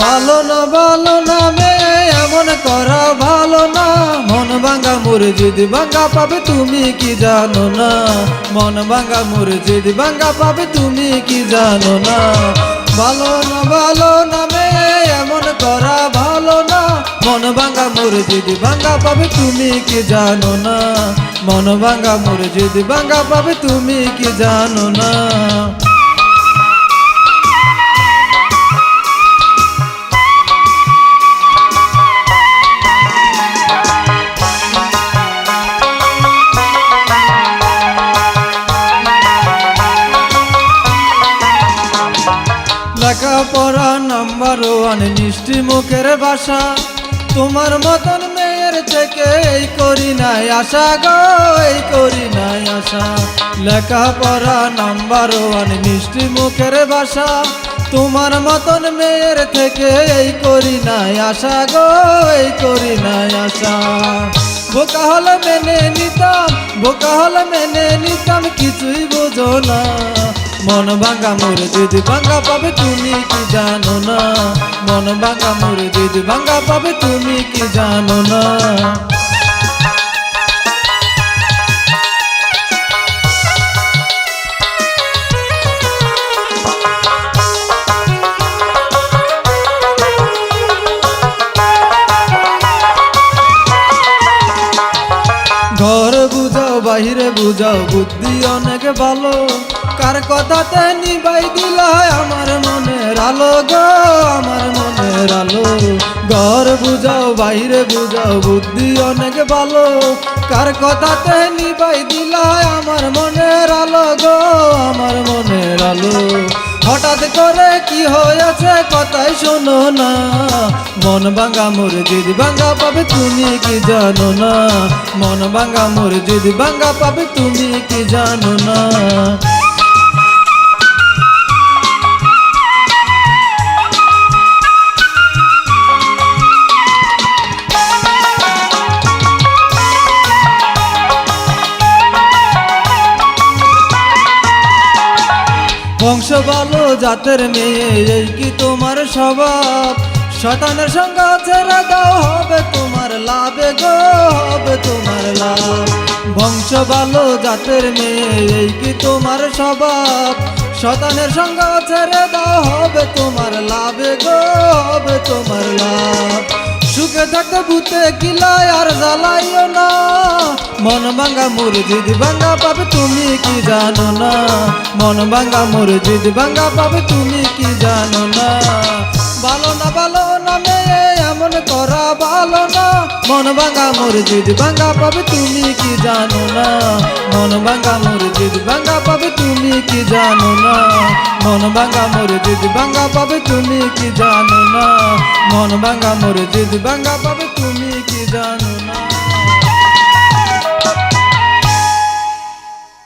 ভালো না ভালো না মে এমন করা, ভালো না। মন মোরে যদি ভাঙ্গা পাবে তুমি কি জানো না? মন মোরে যদি ভাঙ্গা পাবে তুমি কি জানো না? ভালো না ভালো না মে এমন করা, ভালো না। মন মোরে যদি ভাঙ্গা পাবে তুমি কি জানো না? মন মোরে যদি ভাঙ্গা পাবে তুমি কি জানো না? ওয়ান মিষ্টি মুখের ভাষা তোমার মতন মেয়ের থেকে এই করি নাই আশা গো, এই করি নাই আশা। লেখাপড়া নাম্বার ওয়ান মিষ্টি মুখের বাসা। তোমার মতন মেয়ের থেকে এই করি নাই আশা গো, এই করি নাই আশা। বোকা হলে মেনে নিতাম, বোকা হলে মেনে নিতাম, কিছুই বোঝো না। মন ভাঙ্গা মোরে দিদি ভাঙ্গা পাবে, তুমি কি জানো না? মন ভাঙ্গা মোরে দিদি ভাঙ্গা পাবে, তুমি কি জানো না? ঘর বুঝাও, বাহিরে বুঝাও, বুদ্ধি অনেক ভালো। কার কথাতে নিবাই দিলা আমার মনের আলো গো, আমার মনের আলো। ঘর বুঝাও বাহিরে বুঝাও, বুদ্ধি অনেক ভালো। কার কথাতে নিবাই দিলা আমার মনের আলো গো, আমার মনের আলো। হঠাৎ করে কি হয়েছে কথাই শোনো না। মন ভাঙ্গা মোর যদি ভাঙ্গা পাবে, তুমি কি জানো না? মন ভাঙ্গা মোর যদি ভাঙ্গা পাবে, তুমি কি জানো না? বংশ ভালো জাতের মেয়ে, এই কি তোমার স্বভাব? শতানের সঙ্গে ছেড়ে দাও, হবে তোমার লাভে গো, হবে তোমার লাভ। বংশ ভালো জাতের মেয়ে, এই কি তোমার স্বভাব? শতানের সঙ্গে ছেড়ে দাও, হবে তোমার লাভে গো, হবে তোমার লাভ। সুখে থাকতে ভূতে কিলাই আর জ্বালাইও না মন ভাঙ্গা মোর দিদি ভাঙ্গা পাবে, তুমি কি জানো না? মন ভাঙ্গা মোর দিদি ভাঙ্গা পাবে, তুমি কি জানো না? ভালো না ভালো না, মেয়ে, এমন করা ভালো না। মন ভাঙ্গা মোর দিদি ভাঙ্গা পাবে, তুমি কি জানো না? মন ভাঙ্গা মোর দিদি ভাঙ্গা পাবে, তুমি কি জানো না? মন ভাঙ্গা মোর দিদি ভাঙ্গা পাবে, তুমি কি জানো না? মন ভাঙ্গা মোর দিদি ভাঙ্গা পাবে, তুমি কি জানো না?